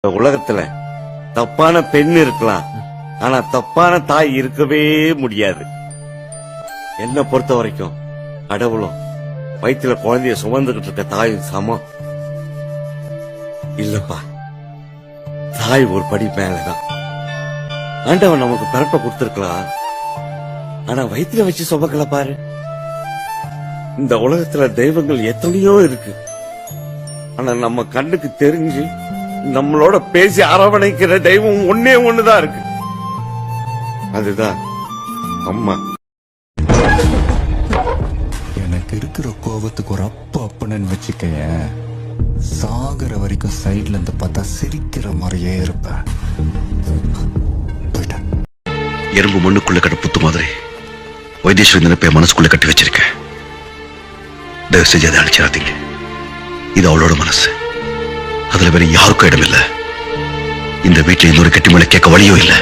இந்த உலகத்துல தப்பான பெண் இருக்கலாம். ஆனா தப்பான தாய் இருக்கவே முடியாது. என்ன பொறுத்த வரைக்கும் கடவுளும் வயித்துல குழந்தைய சுமந்துகிட்டு இருக்க தாயும் சமம். இல்லப்பா. தாய் ஒரு படி மேலதான். ஆண்டவன் நமக்கு பிறப்ப கொடுத்திருக்கலாம். ஆனா வயித்துல வச்சு சுமக்கல பாரு. இந்த உலகத்துல தெய்வங்கள் எத்தனையோ இருக்கு. ஆனா நம்ம கண்ணுக்கு தெரிஞ்சு நம்மளோட பேசி அரவணைக்கிற தெய்வம் ஒன்னே ஒண்ணுதான் இருக்கு. அதுதான் அம்மா. எனக்கு இருக்கிற கோபத்துக்கு ஒரு அப்பா அப்பனன்னு வச்சுக்கயேன் சாகுற வரைக்கும் சைடுல இருந்து பார்த்தா சிரிக்கிற மாதிரியே இருப்பேன் எறும்பு மண்ணுக்குள்ள கட்ட புத்து மாதிரி. வைத்தீஸ்வரி நினைப்பை மனசுக்குள்ள கட்டி வச்சிருக்கேன் தயவு செஞ்சு அதை அழிச்சிடாதீங்க. இது அவளோட மனசு. அதுல வேற யாருக்கும் இடம் இல்லை இந்த வீட்டில் இன்னொரு கட்டி மேல கேட்க வழியும் இல்லை.